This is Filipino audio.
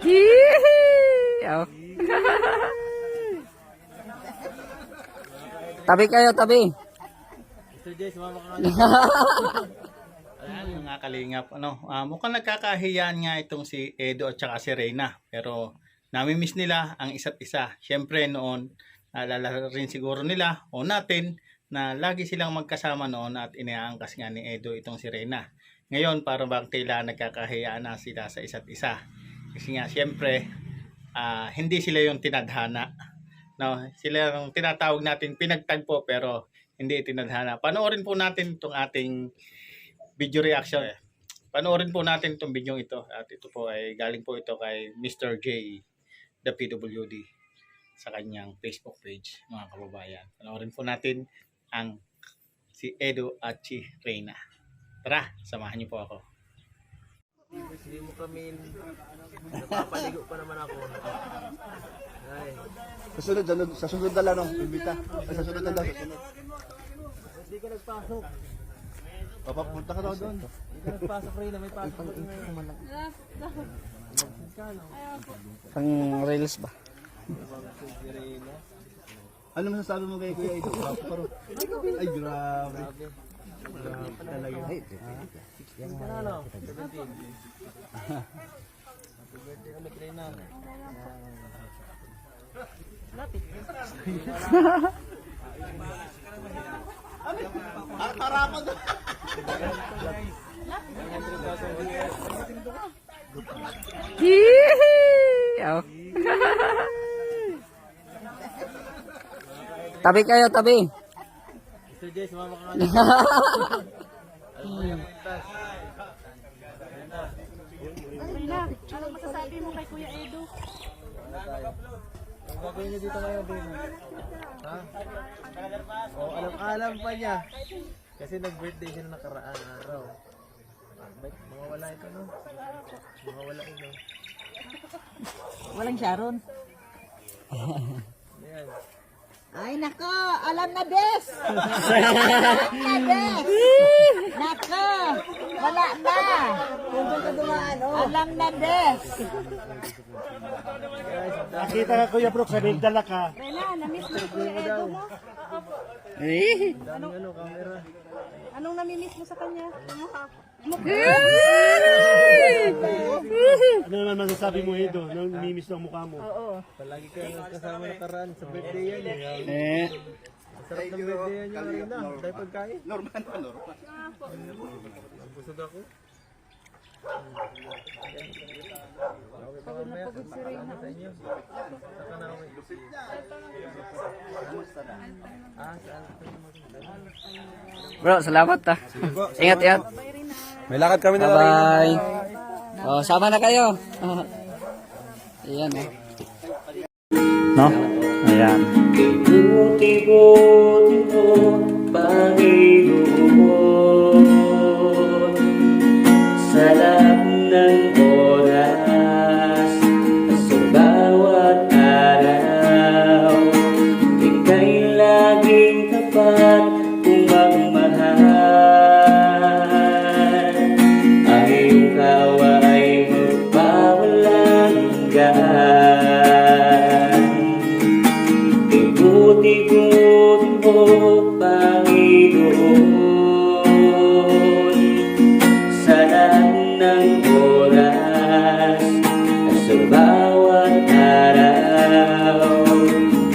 Hihihi! Oh. tabi kayo, tabi. Mr. Jay, sumama ka. Ayan, mga kalingap. Ano, ah, mukhang nagkakahiyaan nga itong si Edo at saka si Reyna. Pero namimiss nila ang isa't isa. Siyempre noon, naalala rin siguro nila o natin na lagi silang magkasama noon at inaangkas nga ni Edo itong si Reyna. Ngayon, parang bang tila nagkakahiyaan na sila sa isa't isa. Kasi nga, siyempre, ah, hindi sila yung tinadhana. No, sila yung tinatawag natin pinagtagpo pero hindi tinadhana. Panoorin po natin itong ating video reaction. Eh. Panoorin po natin itong video ito. At ito po ay galing po ito kay Mr. J, the PWD, sa kanyang Facebook page, mga kababayan. Panoorin po natin ang si Edo at si Reyna. Tara, samahan niyo po ako. Hindi mo kami napapaligo pa naman ako. Ay, Sa sunod, sa sunod, sa sunod na lang, no? Imbita. Ay, sa sunod na lang, sa sunod. hindi ka nagpasok. Papapunta ka daw doon. Hindi ka nagpasok rin na may pasok ko ngayon. Pang reels ba? Ano masasabi mo kay Kuya rin. Ay, grabe. Grabe talaga. Ay, Ano? 17. Happy birthday ulit rin na. Hihihi! Oh. tabi kayo, tabi. Mr. Jay, sumama ka nga. Rina, anong masasabi mo kay Kuya Edo? Ang gagawin niyo dito ngayon, Rina? Ha? Oh, alam-alam pa niya. Kasi nag-birthday siya na nakaraan araw. Ba't mawawala ito, no? Mawawala ito. Walang Sharon. Ayan. Ay nako, alam na des. alam na des. Nako, wala na. Alam na des. Nakita ka Kuya Brooks, sabi dala ka. Rina, namiss mo si Kuya Edo mo? Daming ano, camera. Anong namimiss mo sa kanya? Ano naman masasabi mo, Edo? Nang mimiss ng mukha mo? Oo. Palagi kayo nagkasama nakaraan sa birthday yan. Eh. Eh. Sarap ng birthday yan yung Marina. Dahil pagkain. Normal pa, normal. Busog ako. Okay pa mamaya. Salamat sa inyo. Saka na ako. Ah? Bro, salamat ah. Ingat, ingat. May lakad kami Bye-bye. Oh, sama na kayo. Ayan eh. No? Ayan. Buti-buti mo, Panginoon Nico.